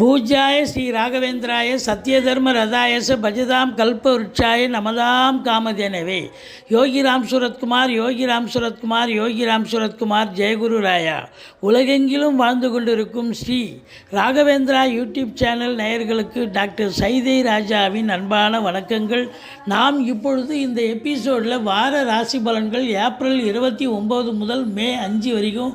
பூஜாய ஸ்ரீ ராகவேந்திராய சத்யதர்ம ரதாயச பஜதாம் கல்ப விருட்சாய நமதாம் காமதேனவே. யோகிராம் சுரத்குமார் யோகிராம் சுரத்குமார் யோகிராம் சுரத்குமார் ஜெயகுரு ராயா. உலகெங்கிலும் வாழ்ந்து கொண்டிருக்கும் ஸ்ரீ ராகவேந்திரா யூடியூப் சேனல் நேயர்களுக்கு டாக்டர் சைதை ராஜாவின் அன்பான வணக்கங்கள். நாம் இப்பொழுது இந்த எபிசோடில் வார ராசி பலன்கள் ஏப்ரல் இருபத்தி ஒம்பது முதல் மே அஞ்சு வரைக்கும்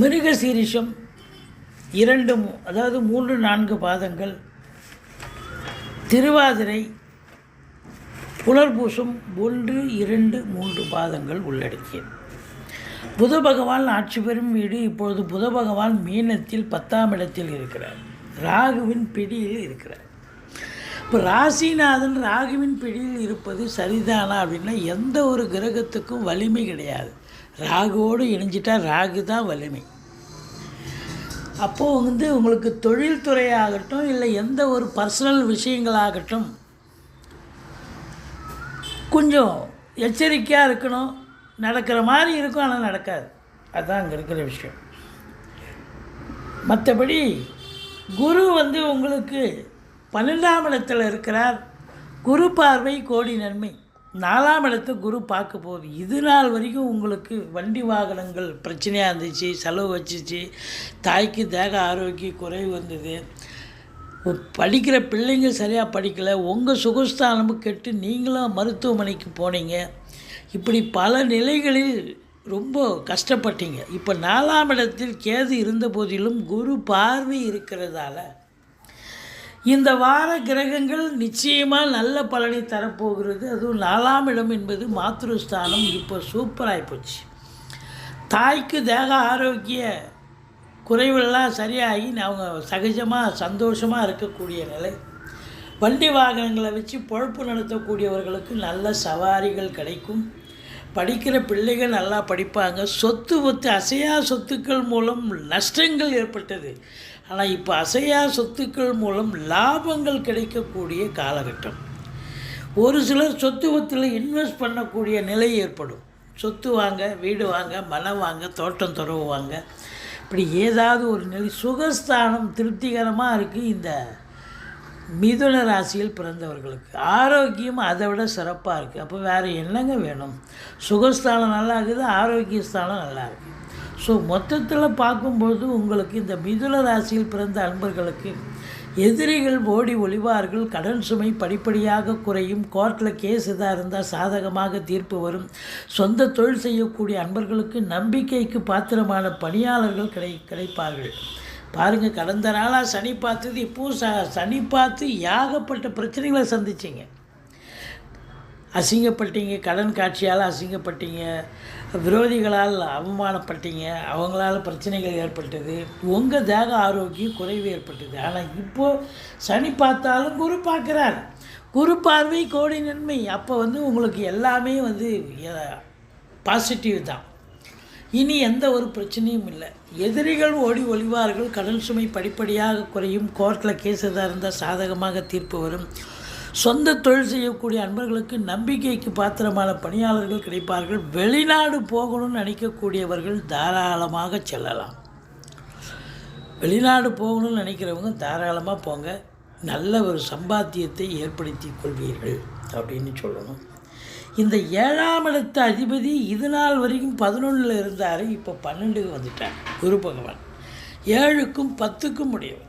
மிருகசீரிஷம் இரண்டு அதாவது மூன்று நான்கு பாதங்கள். திருவாதிரை புலர்பூசம் ஒன்று இரண்டு மூன்று பாதங்கள் உள்ளடக்கியது. புத பகவான் ஆட்சி பெறும் வீடு இப்பொழுது புத பகவான் மீனத்தில் பத்தாம் இடத்தில் இருக்கிறார். ராகுவின் பிடியில் இருக்கிறார். இப்போ ராசிநாதன் ராகுவின் பிடியில் இருப்பது சரிதானா அப்படின்னா எந்த ஒரு கிரகத்துக்கும் வலிமை கிடையாது. ராகுவோடு இணைஞ்சிட்டால் ராகு தான் வலிமை. அப்போது வந்து உங்களுக்கு தொழில்துறையாகட்டும் இல்லை எந்த ஒரு பர்சனல் விஷயங்களாகட்டும் கொஞ்சம் எச்சரிக்கையாக இருக்கணும். நடக்கிற மாதிரி இருக்கும் ஆனால் நடக்காது. அதுதான் அங்கே இருக்கிற விஷயம். மற்றபடி குரு வந்து உங்களுக்கு பன்னெண்டாம் இடத்தில் இருக்கிறார். குரு பார்வை கோடி நன்மை. நாலாம் இடத்த குரு பார்க்க போகுது. இது நாள் வரைக்கும் உங்களுக்கு வண்டி வாகனங்கள் பிரச்சனையாக இருந்துச்சு செலவு வச்சிச்சு தாய்க்கு தேக ஆரோக்கிய குறைவு வந்தது. படிக்கிற பிள்ளைங்க சரியாக படிக்கலை. உங்கள் சுகஸ்தானமும் கெட்டு நீங்களும் மருத்துவமனைக்கு போனீங்க. இப்படி பல நிலைகளில் ரொம்ப கஷ்டப்பட்டீங்க. இப்போ நாலாம் இடத்தில் கேது இருந்த போதிலும் குரு பார்வை இருக்கிறதால இந்த வார கிரகங்கள் நிச்சயமாக நல்ல பலனை தரப்போகிறது. அதுவும் நாலாம் இடம் என்பது மாத்ருஸ்தானம். இப்போ சூப்பராகி போச்சு. தாய்க்கு தேக ஆரோக்கிய குறைவெல்லாம் சரியாகி அவங்க சகஜமாக சந்தோஷமாக இருக்கக்கூடிய நிலை. வண்டி வாகனங்களை வச்சு பொழப்பு நடத்தக்கூடியவர்களுக்கு நல்ல சவாரிகள் கிடைக்கும். படிக்கிற பிள்ளைகள் நல்லா படிப்பாங்க. சொத்து ஒத்து அசையா சொத்துக்கள் மூலம் நஷ்டங்கள் ஏற்பட்டது. ஆனால் இப்போ அசையா சொத்துக்கள் மூலம் லாபங்கள் கிடைக்கக்கூடிய காலகட்டம். ஒரு சிலர் சொத்து ஒத்தில் இன்வெஸ்ட் பண்ணக்கூடிய நிலை ஏற்படும். சொத்து வாங்க வீடு வாங்க மனம் வாங்க தோட்டம் துறவு வாங்க இப்படி ஏதாவது ஒரு நிலை சுகஸ்தானம் திருப்திகரமாக இருக்குது இந்த மிதுன ராசியில் பிறந்தவர்களுக்கு. ஆரோக்கியம் அதை விட சிறப்பாக இருக்குது அப்போ வேறு என்னங்க வேணும்? சுகஸ்தானம் நல்லா இருக்குது ஆரோக்கிய ஸ்தானம் நல்லா இருக்குது ஸோ மொத்தத்தில் பார்க்கும்போது உங்களுக்கு இந்த மிதுன ராசியில் பிறந்த அன்பர்களுக்கு எதிரிகள் ஓடி ஒளிவார்கள் கடன் சுமை படிப்படியாக குறையும் கோர்ட்டில் கேஸ் எதாக இருந்தால் சாதகமாக தீர்ப்பு வரும். சொந்த தொழில் செய்யக்கூடிய அன்பர்களுக்கு நம்பிக்கைக்கு பாத்திரமான பணியாளர்கள் கிடை கிடைப்பார்கள். பாருங்கள் கடந்த நாளாக சனி பார்த்தது இப்போது ச சனி பார்த்து ஏகப்பட்ட பிரச்சனைகளை சந்திச்சிங்க. அசிங்கப்பட்டீங்க கடன் காட்சியால் அசிங்கப்பட்டீங்க விரோதிகளால் அவமானப்பட்டீங்க அவங்களால பிரச்சனைகள் ஏற்பட்டது உங்கள் தேக ஆரோக்கியம் குறைவு ஏற்பட்டது. ஆனால் இப்போது சனி பார்த்தாலும் குரு பார்க்குறார். குரு பார்வை கோடி நன்மை. அப்போ வந்து உங்களுக்கு எல்லாமே வந்து பாசிட்டிவ் தான். இனி எந்த ஒரு பிரச்சனையும் இல்லை. எதிரிகள் ஓடி ஒளிவார்கள். கடல் சுமை படிப்படியாக குறையும். கோர்ட்டில் கேஸ் எதாக இருந்தால் சாதகமாக தீர்ப்பு வரும். சொந்த தொழில் செய்யக்கூடிய அன்பர்களுக்கு நம்பிக்கைக்கு பாத்திரமான பணியாளர்கள் கிடைப்பார்கள். வெளிநாடு போகணும்னு நினைக்கக்கூடியவர்கள் தாராளமாக செல்லலாம். வெளிநாடு போகணும்னு நினைக்கிறவங்க தாராளமாக போங்க. நல்ல ஒரு சம்பாத்தியத்தை ஏற்படுத்தி கொள்வீர்கள் அப்படின்னு சொல்லணும். இந்த ஏழாம் இடத்த அதிபதி இது நாள் வரைக்கும் பதினொன்றில் இருந்தார். இப்போ பன்னெண்டுக்கு வந்துட்டார். குரு பகவான். ஏழுக்கும் பத்துக்கும் முடியும்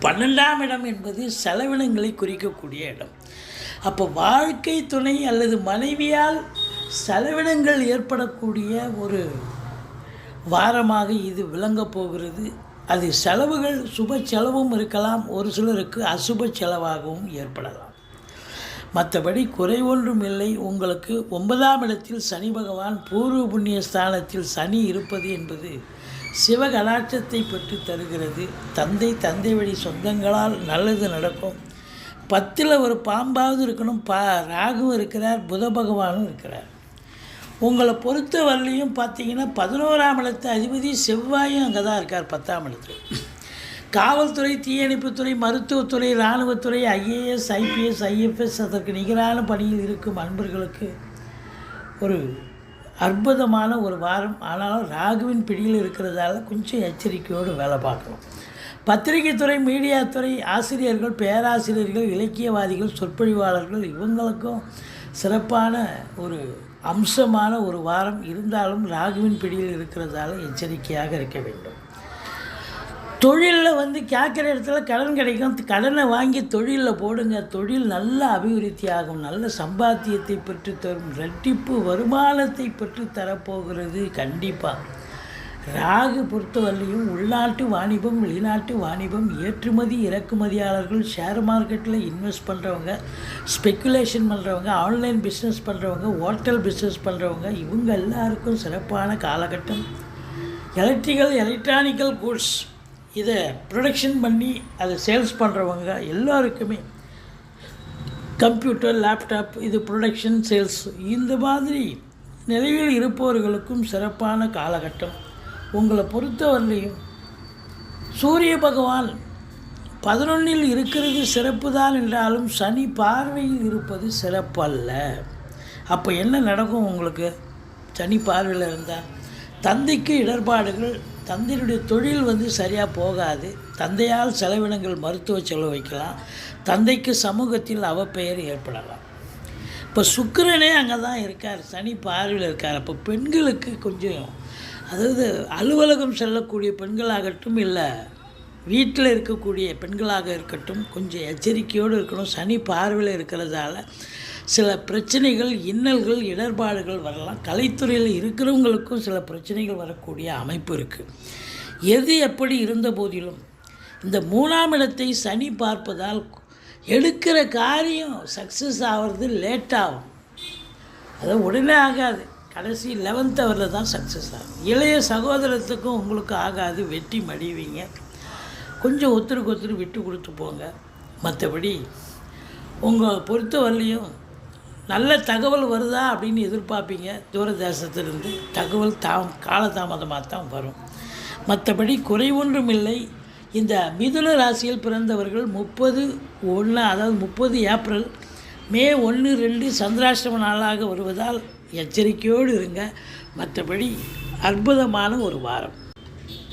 பன்னெண்டாம் இடம் என்பது செலவினங்களை குறிக்கக்கூடிய இடம். அப்போ வாழ்க்கை துணை அல்லது மனைவியால் செலவினங்கள் ஏற்படக்கூடிய ஒரு வாரமாக இது விளங்கப் போகிறது. அது செலவுகள் சுப செலவும் இருக்கலாம். ஒரு சிலருக்கு அசுப செலவாகவும் ஏற்படலாம். மற்றபடி குறை ஒன்றும் இல்லை. உங்களுக்கு ஒன்பதாம் இடத்தில் சனி பகவான் பூர்வ புண்ணிய ஸ்தானத்தில் சனி இருப்பது என்பது சிவகலாட்சத்தை பெற்று தருகிறது. தந்தை தந்தை வழி சொந்தங்களால் நல்லது நடக்கும். பத்தில் ஒரு பாம்பாவது இருக்கணும். பா ராகுவும் இருக்கிறார் புத பகவானும் இருக்கிறார். உங்களை பொறுத்த வரலையும் பார்த்தீங்கன்னா பதினோராம் இடத்து அதிபதி செவ்வாயும் அங்கே தான் இருக்கார் பத்தாம் இடத்துல. காவல்துறை தீயணைப்புத்துறை மருத்துவத்துறை இராணுவத்துறை ஐஏஎஸ் ஐபிஎஸ் ஐஎஃப்எஸ் அதற்கு நிகரான பணியில் இருக்கும் அன்பர்களுக்கு ஒரு அற்புதமான ஒரு வாரம். ஆனாலும் ராகுவின் பிடியில் இருக்கிறதால கொஞ்சம் எச்சரிக்கையோடு வேலை பார்க்கணும். பத்திரிகைத்துறை மீடியாத்துறை ஆசிரியர்கள் பேராசிரியர்கள் இலக்கியவாதிகள் சொற்பொழிவாளர்கள் இவங்களுக்கும் சிறப்பான ஒரு அம்சமான ஒரு வாரம். இருந்தாலும் ராகுவின் பிடியில் இருக்கிறதால எச்சரிக்கையாக இருக்க வேண்டும். தொழிலில் வந்து கேட்குற இடத்துல கடன் கிடைக்கும். கடனை வாங்கி தொழிலில் போடுங்க. தொழில் நல்ல அபிவிருத்தி ஆகும். நல்ல சம்பாத்தியத்தை பெற்று தரும். ரெட்டிப்பு வருமானத்தை பெற்று தரப்போகிறது. கண்டிப்பாக ராகு பொறுத்தவரையும் உள்நாட்டு வாணிபம் வெளிநாட்டு வாணிபம் ஏற்றுமதி இறக்குமதியாளர்கள் ஷேர் மார்க்கெட்டில் இன்வெஸ்ட் பண்ணுறவங்க ஸ்பெக்குலேஷன் பண்ணுறவங்க ஆன்லைன் பிஸ்னஸ் பண்ணுறவங்க ஹோட்டல் பிஸ்னஸ் பண்ணுறவங்க இவங்க எல்லாருக்கும் சிறப்பான காலகட்டம். எலக்ட்ரிக்கல் எலக்ட்ரானிக்கல் கூட்ஸ் இதை ப்ரொடக்ஷன் பண்ணி அதை சேல்ஸ் பண்ணுறவங்க எல்லாருக்குமே கம்ப்யூட்டர் லேப்டாப் இது ப்ரொடக்ஷன் சேல்ஸ் இந்த மாதிரி நிலையில் இருப்பவர்களுக்கும் சிறப்பான காலகட்டம். உங்களை பொறுத்தவரையிலையும் சூரிய பகவான் பதினொன்றில் இருக்கிறது சிறப்பு தான் என்றாலும் சனி பார்வையில் இருப்பது சிறப்பல்ல. அப்போ என்ன நடக்கும் உங்களுக்கு? சனி பார்வையில் இருந்தால் தந்தைக்கு இடர்பாடுகள் தந்தையினுடைய தொழில் வந்து சரியாக போகாது. தந்தையால் செலவினங்கள் மருத்துவ செலவு வைக்கலாம். தந்தைக்கு சமூகத்தில் அவப்பெயர் ஏற்படலாம். இப்போ சுக்கரனே அங்கே தான் இருக்கார். சனி பார்வையில் இருக்கார். அப்போ பெண்களுக்கு கொஞ்சம் அதாவது அலுவலகம் செல்லக்கூடிய பெண்களாகட்டும் இல்லை வீட்டில் இருக்கக்கூடிய பெண்களாக இருக்கட்டும் கொஞ்சம் எச்சரிக்கையோடு இருக்கணும். சனி பார்வையில் இருக்கிறதால சில பிரச்சனைகள் இன்னல்கள் இடர்பாடுகள் வரலாம். கலைத்துறையில் இருக்கிறவங்களுக்கும் சில பிரச்சனைகள் வரக்கூடிய அமைப்பு இருக்குது எது எப்படி இருந்த போதிலும் இந்த மூணாம் இடத்தை சனி பார்ப்பதால் எடுக்கிற காரியம் சக்ஸஸ் ஆகிறது லேட் ஆகும். அது உடனே ஆகாது. கடைசி லெவன்த் ஹவரில் தான் சக்ஸஸ் ஆகும். இளைய சகோதரத்துக்கும் உங்களுக்கு ஆகாது. வெட்டி மடிவீங்க. கொஞ்சம் ஒருத்தருக்கு ஒருத்தர் விட்டு கொடுத்து போங்க. மற்றபடி உங்கள் பொறுத்தவரையிலையும் நல்ல தகவல் வருதா அப்படின்னு எதிர்பார்ப்பீங்க. தூரதேசத்திலிருந்து தகவல் தாம் காலதாமதமாக தான் வரும். மற்றபடி குறை ஒன்றும் இல்லை இந்த மிதுன ராசியில் பிறந்தவர்கள் முப்பது ஒன்று அதாவது முப்பது ஏப்ரல் மே ஒன்று ரெண்டு சந்திராஷ்டம நாளாக வருவதால் எச்சரிக்கையோடு இருங்க. மற்றபடி அற்புதமான ஒரு வாரம்.